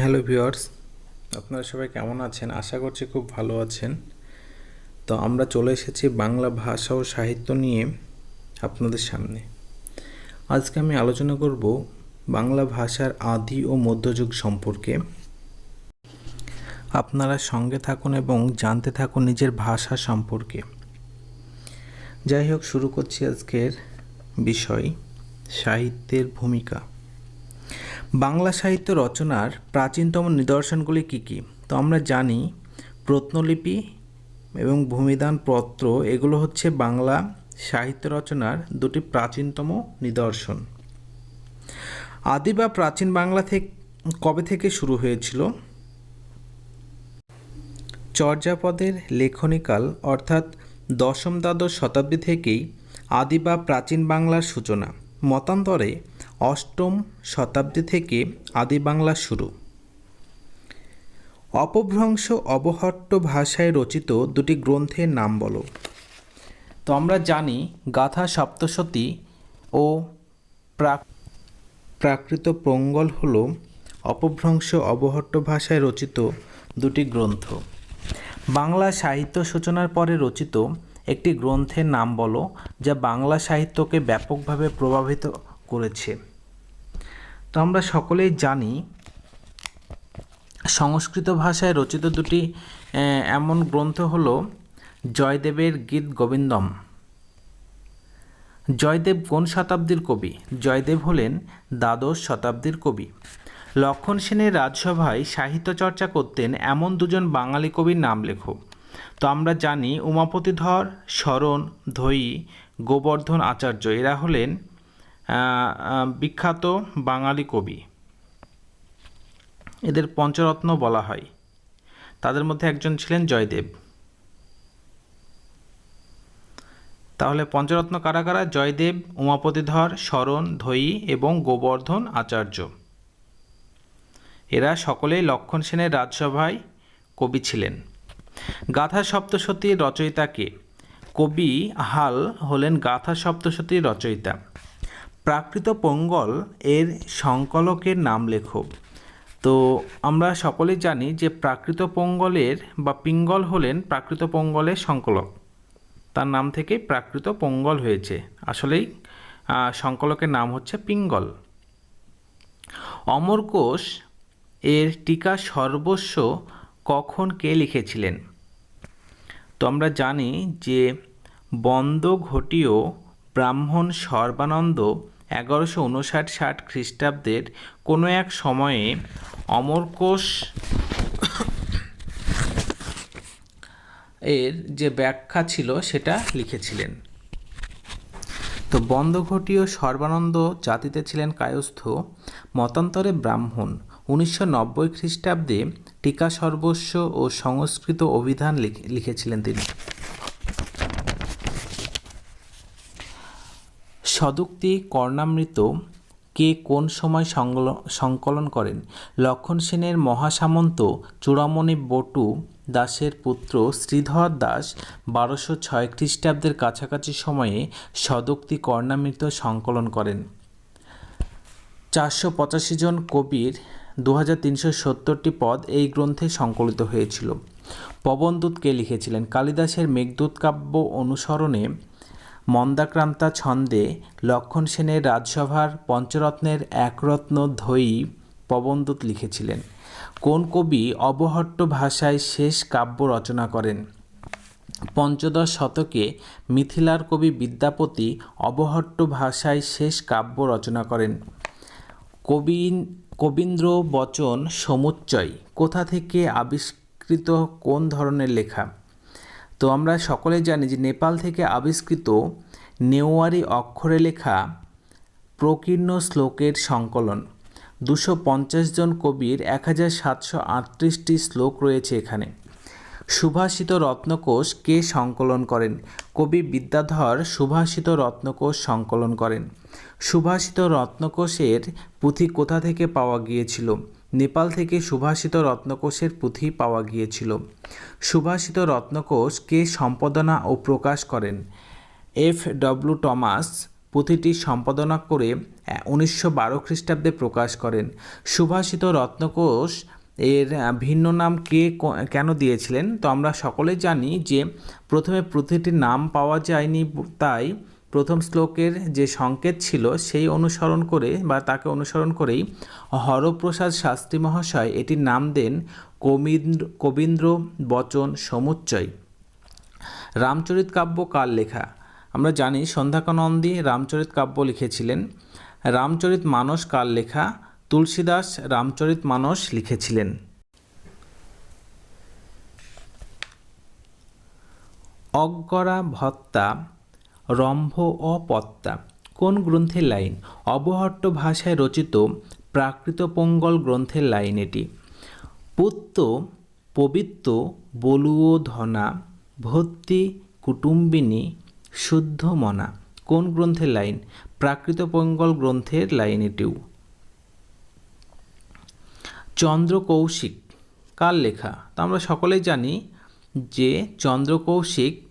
Hello viewers, আপনারা সবাই কেমন আছেন? আশা করছি খুব ভালো আছেন। তো আমরা চলে এসেছি বাংলা ভাষা ও সাহিত্য নিয়ে আপনাদের সামনে। আজকে আমি আলোচনা করব বাংলা ভাষার আদি ও মধ্যযুগ সম্পর্কে। আপনারা সঙ্গে থাকুন এবং জানতে থাকুন নিজের ভাষা সম্পর্কে। যাই হোক, শুরু করছি আজকের বিষয়, সাহিত্যের ভূমিকা। বাংলা সাহিত্য রচনার প্রাচীনতম নিদর্শনগুলি কী কী? তো আমরা জানি, প্রত্নলিপি এবং ভূমিদান পত্র, এগুলো হচ্ছে বাংলা সাহিত্য রচনার দুটি প্রাচীনতম নিদর্শন। আদি বা প্রাচীন বাংলা থেকে, কবে থেকে শুরু হয়েছিল? চর্যাপদের লেখনিকাল, অর্থাৎ দশম দ্বাদশ শতাব্দী থেকেই আদি বা প্রাচীন বাংলার সূচনা। মতান্তরে অষ্টম শতাব্দী থেকে আদি বাংলা শুরু। অপভ্রংশ অবহট্ট ভাষায় রচিত দুটি গ্রন্থের নাম বলো। তো আমরা জানি গাথা সপ্তশতী ও প্রাক প্রাকৃত পঙ্গল হল অপভ্রংশ অবহট্ট ভাষায় রচিত দুটি গ্রন্থ। বাংলা সাহিত্য সূচনার পরে রচিত একটি গ্রন্থের নাম বলো, যা বাংলা সাহিত্যকে ব্যাপকভাবে প্রভাবিত করেছে। তো আমরা সকলেই জানি সংস্কৃত ভাষায় রচিত দুটি এমন গ্রন্থ হলো জয়দেবের গীত গোবিন্দম। জয়দেব কোন শতাব্দীর কবি? জয়দেব হলেন দ্বাদশ শতাব্দীর কবি। লক্ষণ সেনের রাজসভায় সাহিত্য চর্চা করতেন এমন দুজন বাঙালি কবির নাম লেখো। তো আমরা জানি উমাপতিধর শরণ ধয়ী গোবর্ধন আচার্য, এরা হলেন বিখ্যাত বাঙালি কবি। এদের পঞ্চরত্ন বলা হয়। তাদের মধ্যে একজন ছিলেন জয়দেব। তাহলে পঞ্চরত্ন কারা কারা? জয়দেব, উমাপতিধর শরণ ধয়ী এবং গোবর্ধন আচার্য। এরা সকলেই লক্ষণ সেনের রাজসভায় কবি ছিলেন। গাথা সপ্তশতীর রচয়িতাকে কবি হাল হলেন গাথা সপ্তশতীর রচয়িতা। প্রাকৃত পঙ্গল এর সংকলকের নাম লেখো। তো আমরা সকলেই জানি যে প্রাকৃত পঙ্গলের বা পিঙ্গল হলেন প্রাকৃত পঙ্গলের সংকলক। তার নাম থেকে প্রাকৃত পঙ্গল হয়েছে। আসলেই সংকলকের নাম হচ্ছে পিঙ্গল। অমরকোষ এর টিকা সর্বস্ব কখন কে লিখেছিলেন? তো আমরা জানি যে বন্দ ঘটীয় ব্রাহ্মণ সর্বানন্দ এগারোশো উনষাট ষাট খ্রিস্টাব্দের কোনো এক সময়ে অমরকোষ এর যে ব্যাখ্যা ছিল সেটা লিখেছিলেন। তো বন্ধঘটীয় সর্বানন্দ জাতিতে ছিলেন কায়স্থ, মতান্তরে ব্রাহ্মণ। উনিশশো নব্বই খ্রিস্টাব্দে টিকা সর্বস্ব ও সংস্কৃত অভিধান লিখে- লিখেছিলেন তিনি। সদুক্তি কর্ণামৃত কে কোন সময় সংকলন করেন? লক্ষণ সেনের মহাসামন্ত চূড়ামণি বটু দাসের পুত্র শ্রীধর দাস বারোশো ছয় খ্রিস্টাব্দের কাছাকাছি সময়ে সদুক্তি কর্ণামৃত সংকলন করেন। চারশো পঁচাশি জন কবির দু হাজার তিনশো সত্তরটি পদ এই গ্রন্থে সংকলিত হয়েছিল। পবনদূত কে লিখেছিলেন? কালিদাসের মেঘদূত কাব্য অনুসরণে মন্দাক্রান্তা ছন্দে লক্ষণ সেনের রাজসভার পঞ্চরত্নের একরত্ন ধয়ী পবনদূত লিখেছিলেন। কোন কবি অবহট্ট ভাষায় শেষ কাব্য রচনা করেন? পঞ্চদশ শতকে মিথিলার কবি বিদ্যাপতি অবহট্ট ভাষায় শেষ কাব্য রচনা করেন। কবি কবীন্দ্র বচন সমুচ্চয়, কোথা থেকে আবিষ্কৃত কোন ধরনের লেখা? তো আমরা সকলে জানি যে নেপাল থেকে আবিষ্কৃত নেওয়ারি অক্ষরে লেখা প্রকীর্ণ শ্লোকের সংকলন। দুশো পঞ্চাশ জন কবির এক হাজার সাতশো আটত্রিশটি শ্লোক রয়েছে এখানে। সুভাষিত রত্নকোষ কে সংকলন করেন? কবি বিদ্যাধর সুভাষিত রত্নকোষ সংকলন করেন। সুভাষিত রত্নকোষের পুঁথি কোথা থেকে পাওয়া গিয়েছিল? নেপাল থেকে সুভাষিত রত্নকোষের পুঁথি পাওয়া গিয়েছিল। সুভাষিত রত্নকোষ কে সম্পাদনা ও প্রকাশ করেন? এফ ডব্লিউ টমাস পুঁথিটি সম্পাদনা করে উনিশশো বারো খ্রিস্টাব্দে প্রকাশ করেন। সুভাষিত রত্নকোষ এর ভিন্ন নাম কে কেন দিয়েছিলেন? তো আমরা সকলেই জানি যে প্রথমে পুঁথিটির নাম পাওয়া যায়নি, তাই প্রথম শ্লোকের যে সংকেত ছিল, সেই অনুসরণ করে বা তাকে অনুসরণ করেই হরপ্রসাদ শাস্ত্রী মহাশয় এটির নাম দেন কবীন্দ্র কবীন্দ্র বচন সমুচ্চয়। রামচরিত কাব্য কার লেখা? আমরা জানি সন্ধ্যাকানন্দী রামচরিত কাব্য লিখেছিলেন। রামচরিত মানস কার লেখা? তুলসীদাস রামচরিত মানস লিখেছিলেন। অজ্ঞরা ভত্তা রম্ভ ও পত্তা। কোন গ্রন্থের লাইন? অবহট্ট ভাষায় রচিত প্রাকৃত পঙ্গল গ্রন্থের লাইন এটি। পুত্ত, পবিত্র, বলুও ধনা, ভর্তি, কুটুম্বিনী, শুদ্ধ মনা। কোন গ্রন্থের লাইন? প্রাকৃত পঙ্গল গ্রন্থের লাইন এটিও। চন্দ্র কৌশিক কার লেখা? তা আমরা সকলেই জানি যে চন্দ্র কৌশিক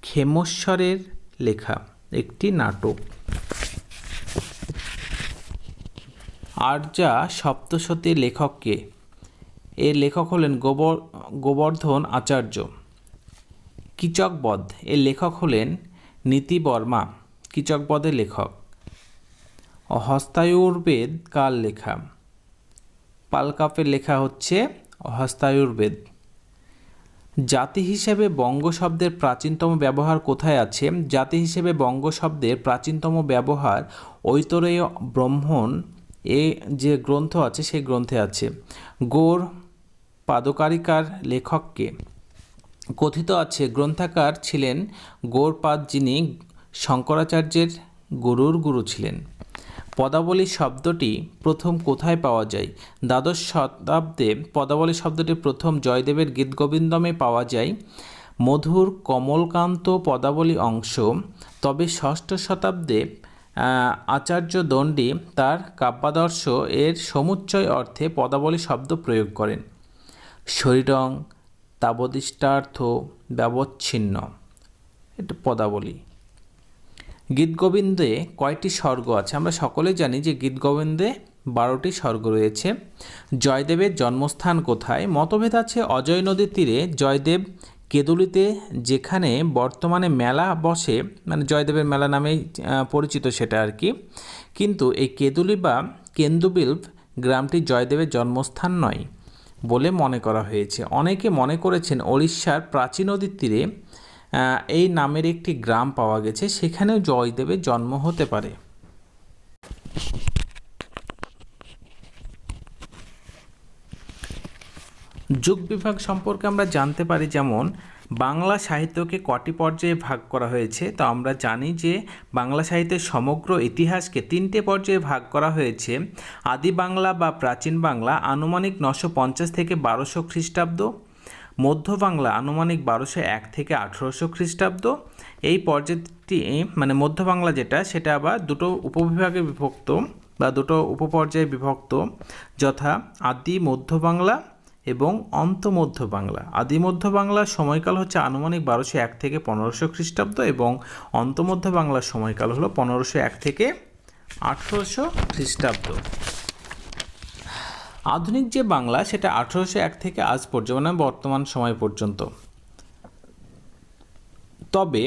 ক্ষেমশ্বরের লেখা, একটি নাটক। আর্যা সপ্তশতী লেখককে এর লেখক হলেন গোবর, গোবর্ধন আচার্য। কীচকবধ এর লেখক হলেন নীতি বর্মা কীচকবধের লেখক। হস্তায়ুর্বেদ কার লেখা? পালকাপের লেখা হচ্ছে হস্তায়ুর্বেদ। জাতি হিসেবে বঙ্গ শব্দের প্রাচীনতম ব্যবহার কোথায় আছে? জাতি হিসেবে বঙ্গ শব্দের প্রাচীনতম ব্যবহার ঐতরেয় ব্রহ্মণ এ যে গ্রন্থ আছে, সেই গ্রন্থে আছে। গোর পাদকারিকার লেখককে কথিত আছে, গ্রন্থাকার ছিলেন গৌরপাদ যিনি শঙ্করাচার্যের গুরুর গুরু ছিলেন। পদাবলী শব্দটি প্রথম কোথায় পাওয়া যায়? দ্বাদশ শতাব্দে পদাবলী শব্দটি প্রথম জয়দেবের গীতগোবিন্দমে পাওয়া যায়। মধুর কমলকান্ত পদাবলী অংশ। তবে ষষ্ঠ শতাব্দে আচার্য দণ্ডী তার কাব্যাদর্শ এর সমুচ্চয় অর্থে পদাবলী শব্দ প্রয়োগ করেন। শরীরং তাবদিষ্টার্থ ব্যবচ্ছিন্ন। এটা পদাবলী। গীতগোবিন্দে কয়টি স্বর্গ আছে? আমরা সকলেই জানি যে গীতগোবিন্দে বারোটি স্বর্গ রয়েছে। জয়দেবের জন্মস্থান কোথায়? মতভেদ আছে অজয় নদীর তীরে। জয়দেব কেদুলিতে, যেখানে বর্তমানে মেলা বসে মানে জয়দেবের মেলা নামেই পরিচিত সেটা আর কি। কিন্তু এই কেদুলি বা কেন্দুবিল্ভ গ্রামটি জয়দেবের জন্মস্থান নয় বলে মনে করা হয়েছে। অনেকে মনে করেছেন ওড়িশার প্রাচীন নদীর তীরে এই নামের একটি গ্রাম পাওয়া গেছে, সেখানেও জয়দেবের জন্ম হতে পারে। যুগ বিভাগ সম্পর্কে আমরা জানতে পারি যেমন, বাংলা সাহিত্যকে কটি পর্যায়ে ভাগ করা হয়েছে? তো আমরা জানি যে, বাংলা সাহিত্যের সমগ্র ইতিহাসকে তিনটে পর্যায়ে ভাগ করা হয়েছে। আদি বাংলা বা প্রাচীন বাংলা, আনুমানিক নশো পঞ্চাশ থেকে বারোশো খ্রিস্টাব্দ। মধ্য বাংলা আনুমানিক বারোশো এক থেকে আঠেরোশো খ্রিস্টাব্দ। এই পর্যায়টি মানে মধ্য বাংলা যেটা, সেটা আবার দুটো উপবিভাগে বিভক্ত বা দুটো উপপর্যায়ে বিভক্ত, যথা আদি মধ্য বাংলা এবং অন্ত মধ্য বাংলা। আদি মধ্য বাংলার সময়কাল হচ্ছে আনুমানিক বারোশো এক থেকে পনেরোশো খ্রিস্টাব্দ এবং অন্ত মধ্য বাংলার সময়কাল হলো পনেরোশো এক থেকে আঠেরোশো খ্রিস্টাব্দ। আধুনিক যে বাংলা, সেটা আঠেরোশো এক থেকে আজ পর্যন্ত মানে বর্তমান সময় পর্যন্ত। তবে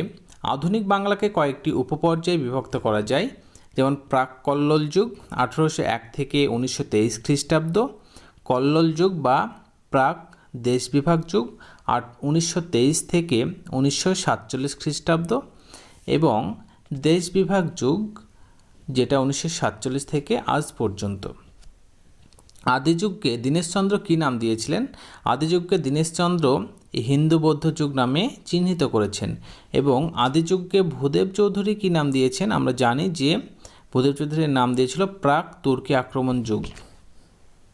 আধুনিক বাংলাকে কয়েকটি উপপর্যায়ে বিভক্ত করা যায়। যেমন প্রাক কল্লোল যুগ, আঠেরোশো এক থেকে উনিশশো তেইশ খ্রিস্টাব্দ, কল্লোল যুগ বা প্রাক দেশ বিভাগ যুগ আট উনিশশো তেইশ থেকে উনিশশো সাতচল্লিশ খ্রিস্টাব্দ এবং দেশ বিভাগ যুগ, যেটা উনিশশো সাতচল্লিশ থেকে আজ পর্যন্ত। আদিযুগকে দীনেশচন্দ্র কী নাম দিয়েছিলেন? আদিযুগকে দীনেশচন্দ্র হিন্দু বৌদ্ধ যুগ নামে চিহ্নিত করেছেন এবং আদিযুগকে ভূদেব চৌধুরী কী নাম দিয়েছেন? আমরা জানি যে ভূদেব চৌধুরীর নাম দিয়েছিল প্রাক তুর্কি আক্রমণ যুগ।